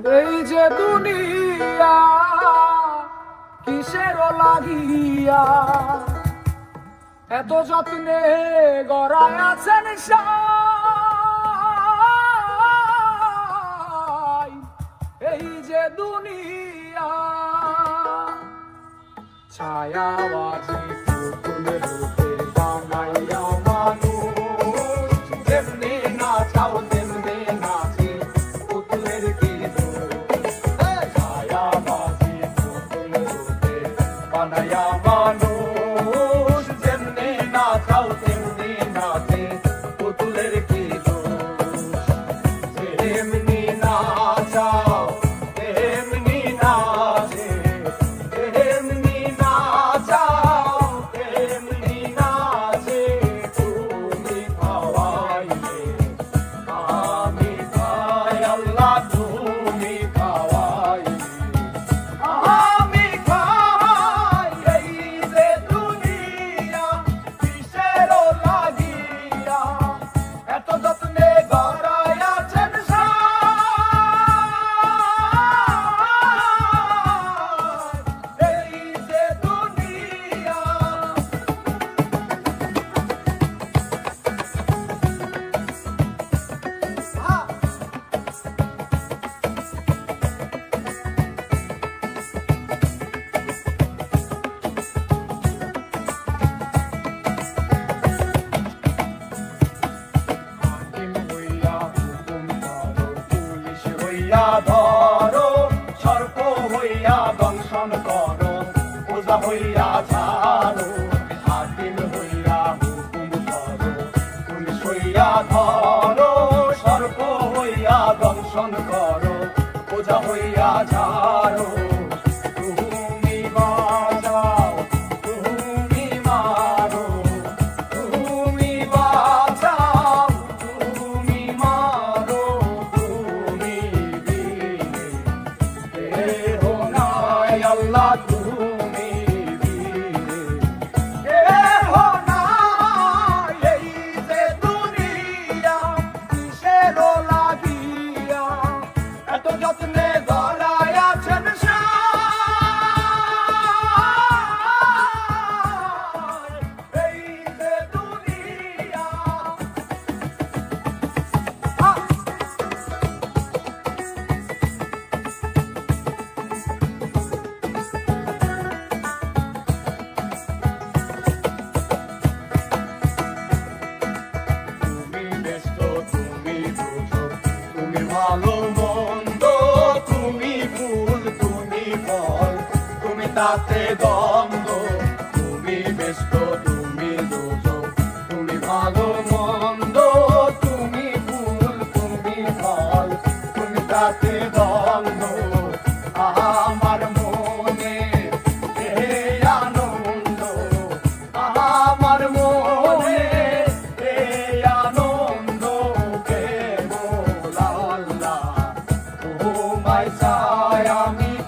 এই যে দুনিয়া, কিসের লাগিয়া? এত যত্নে গড়ায় আছেন এই যে দুনিয়া ছায়াবাজি পুতুল রূপে ধরো, সর্প হইয়া দংশন করো, পূজা হইয়া ছাড়ো। হাতিল হইয়া হুকুম করো, পুলিশ হইয়া ধরো, তুমি দ্বন্দ্ব। তুমি ব্যস্ত, তুমি তুমি ভালো মন্দ তুমি ফুল তুমি ফল, তুমি দ্বন্দ্ব। আমার মনে আনন্দ। আমার মনে আনন্দ। তোমায় চাই আমি।